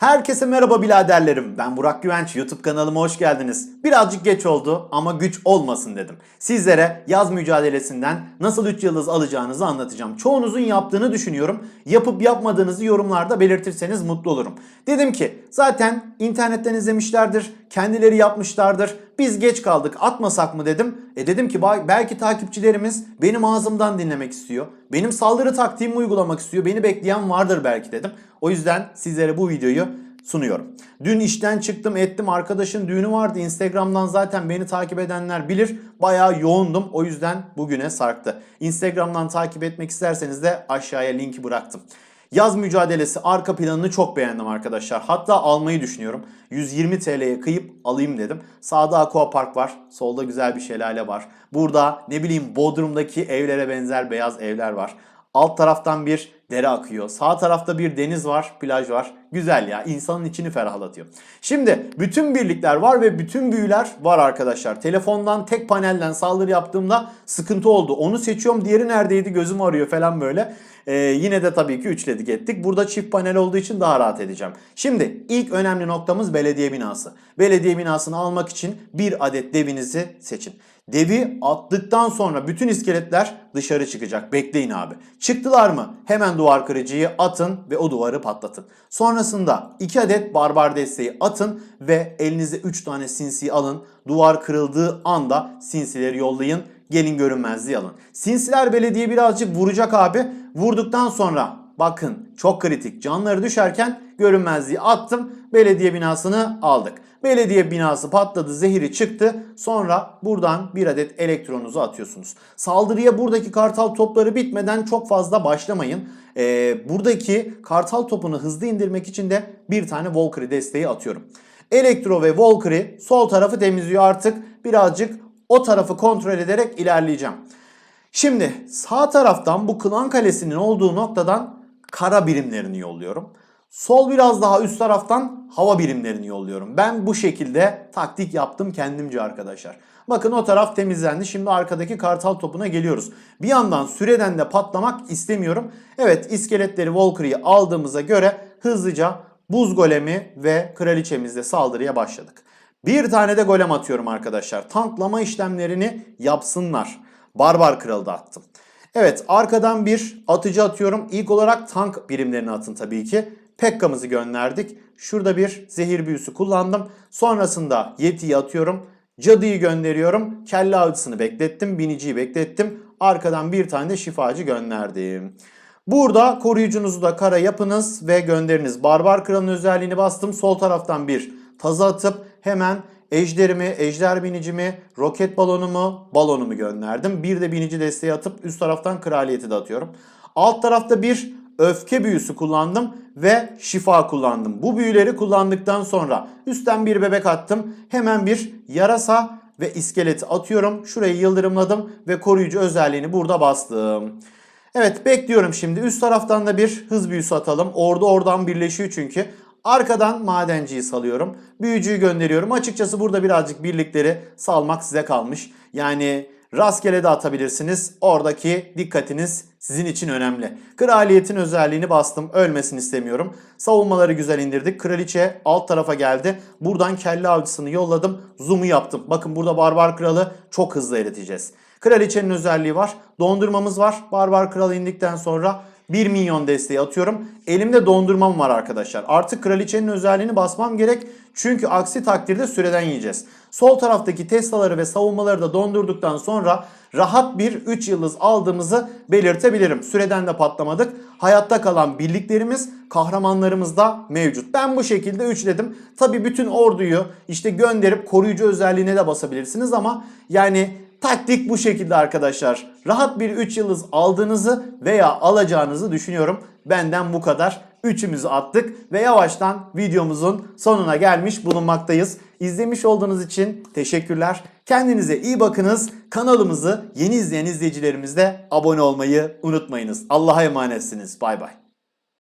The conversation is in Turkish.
Herkese merhaba biraderlerim. Ben Burak Güvenç. YouTube kanalıma hoş geldiniz. Birazcık geç oldu ama güç olmasın dedim. Sizlere yaz mücadelesinden nasıl 3 yıldız alacağınızı anlatacağım. Çoğunuzun yaptığını düşünüyorum. Yapıp yapmadığınızı yorumlarda belirtirseniz mutlu olurum. Dedim ki zaten internetten izlemişlerdir, kendileri yapmışlardır. Biz geç kaldık atmasak mı dedim. E dedim ki "Ba- belki takipçilerimiz benim ağzımdan dinlemek istiyor. Benim saldırı taktiğimi uygulamak istiyor. Beni bekleyen vardır belki dedim. O yüzden sizlere bu videoyu sunuyorum. Dün işten çıktım ettim arkadaşın düğünü vardı. Instagram'dan zaten beni takip edenler bilir. Bayağı yoğundum. O yüzden bugüne sarktı. Instagram'dan takip etmek isterseniz de aşağıya linki bıraktım. Yaz mücadelesi arka planını çok beğendim arkadaşlar. Hatta almayı düşünüyorum. 120 TL'ye kıyıp alayım dedim. Sağda Aqua Park var. Solda güzel bir şelale var. Burada ne bileyim Bodrum'daki evlere benzer beyaz evler var. Alt taraftan bir dere akıyor. Sağ tarafta bir deniz var, plaj var. Güzel ya, insanın içini ferahlatıyor. Şimdi bütün birlikler var ve bütün büyüler var arkadaşlar. Telefondan tek panelden saldırı yaptığımda sıkıntı oldu. Onu seçiyorum, diğeri neredeydi gözüm arıyor falan böyle. Ee, yine de tabii ki üçledik ettik. Burada çift panel olduğu için daha rahat edeceğim. Şimdi ilk önemli noktamız belediye binası. Belediye binasını almak için bir adet devinizi seçin. Devi attıktan sonra bütün iskeletler dışarı çıkacak. Bekleyin abi. Çıktılar mı? Hemen duvar kırıcıyı atın ve o duvarı patlatın. Sonrasında 2 adet barbar desteği atın ve elinize 3 tane sinsi alın. Duvar kırıldığı anda sinsileri yollayın. Gelin görünmezliği alın. Sinsiler belediye birazcık vuracak abi. Vurduktan sonra bakın çok kritik canları düşerken görünmezliği attım. Belediye binasını aldık. Belediye binası patladı, zehiri çıktı. Sonra buradan bir adet elektronunuzu atıyorsunuz. Saldırıya buradaki kartal topları bitmeden çok fazla başlamayın. Ee, buradaki kartal topunu hızlı indirmek için de bir tane Valkyrie desteği atıyorum. Elektro ve Valkyrie sol tarafı temizliyor artık. Birazcık o tarafı kontrol ederek ilerleyeceğim. Şimdi sağ taraftan bu klan kalesinin olduğu noktadan kara birimlerini yolluyorum. Sol biraz daha üst taraftan hava birimlerini yolluyorum. Ben bu şekilde taktik yaptım kendimce arkadaşlar. Bakın o taraf temizlendi. Şimdi arkadaki kartal topuna geliyoruz. Bir yandan süreden de patlamak istemiyorum. Evet iskeletleri Valkyrie'yi aldığımıza göre hızlıca buz golemi ve kraliçemizle saldırıya başladık. Bir tane de golem atıyorum arkadaşlar. Tanklama işlemlerini yapsınlar. Barbar kralı da attım. Evet arkadan bir atıcı atıyorum. İlk olarak tank birimlerini atın tabii ki. Pekka'mızı gönderdik. Şurada bir zehir büyüsü kullandım. Sonrasında Yeti'yi atıyorum. Cadıyı gönderiyorum. Kelle avcısını beklettim. Biniciyi beklettim. Arkadan bir tane de şifacı gönderdim. Burada koruyucunuzu da kara yapınız ve gönderiniz. Barbar kralın özelliğini bastım. Sol taraftan bir tazı atıp hemen ejderimi, ejder binicimi, roket balonumu, balonumu gönderdim. Bir de binici desteği atıp üst taraftan kraliyeti de atıyorum. Alt tarafta bir öfke büyüsü kullandım ve şifa kullandım. Bu büyüleri kullandıktan sonra üstten bir bebek attım. Hemen bir yarasa ve iskeleti atıyorum. Şurayı yıldırımladım ve koruyucu özelliğini burada bastım. Evet bekliyorum şimdi. Üst taraftan da bir hız büyüsü atalım. Ordu oradan birleşiyor çünkü. Arkadan madenciyi salıyorum. Büyücüyü gönderiyorum. Açıkçası burada birazcık birlikleri salmak size kalmış. Yani rastgele de atabilirsiniz. Oradaki dikkatiniz sizin için önemli. Kraliyetin özelliğini bastım. Ölmesini istemiyorum. Savunmaları güzel indirdik. Kraliçe alt tarafa geldi. Buradan kelle avcısını yolladım. Zoom'u yaptım. Bakın burada barbar kralı çok hızlı eriteceğiz. Kraliçenin özelliği var. Dondurmamız var. Barbar kralı indikten sonra 1 milyon desteği atıyorum. Elimde dondurmam var arkadaşlar. Artık kraliçenin özelliğini basmam gerek. Çünkü aksi takdirde süreden yiyeceğiz. Sol taraftaki Tesla'ları ve savunmaları da dondurduktan sonra rahat bir 3 yıldız aldığımızı belirtebilirim. Süreden de patlamadık. Hayatta kalan birliklerimiz, kahramanlarımız da mevcut. Ben bu şekilde üçledim. Tabi bütün orduyu işte gönderip koruyucu özelliğine de basabilirsiniz ama yani Taktik bu şekilde arkadaşlar. Rahat bir 3 yıldız aldığınızı veya alacağınızı düşünüyorum. Benden bu kadar. Üçümüzü attık ve yavaştan videomuzun sonuna gelmiş bulunmaktayız. İzlemiş olduğunuz için teşekkürler. Kendinize iyi bakınız. Kanalımızı yeni izleyen izleyicilerimiz de abone olmayı unutmayınız. Allah'a emanetsiniz. Bay bay.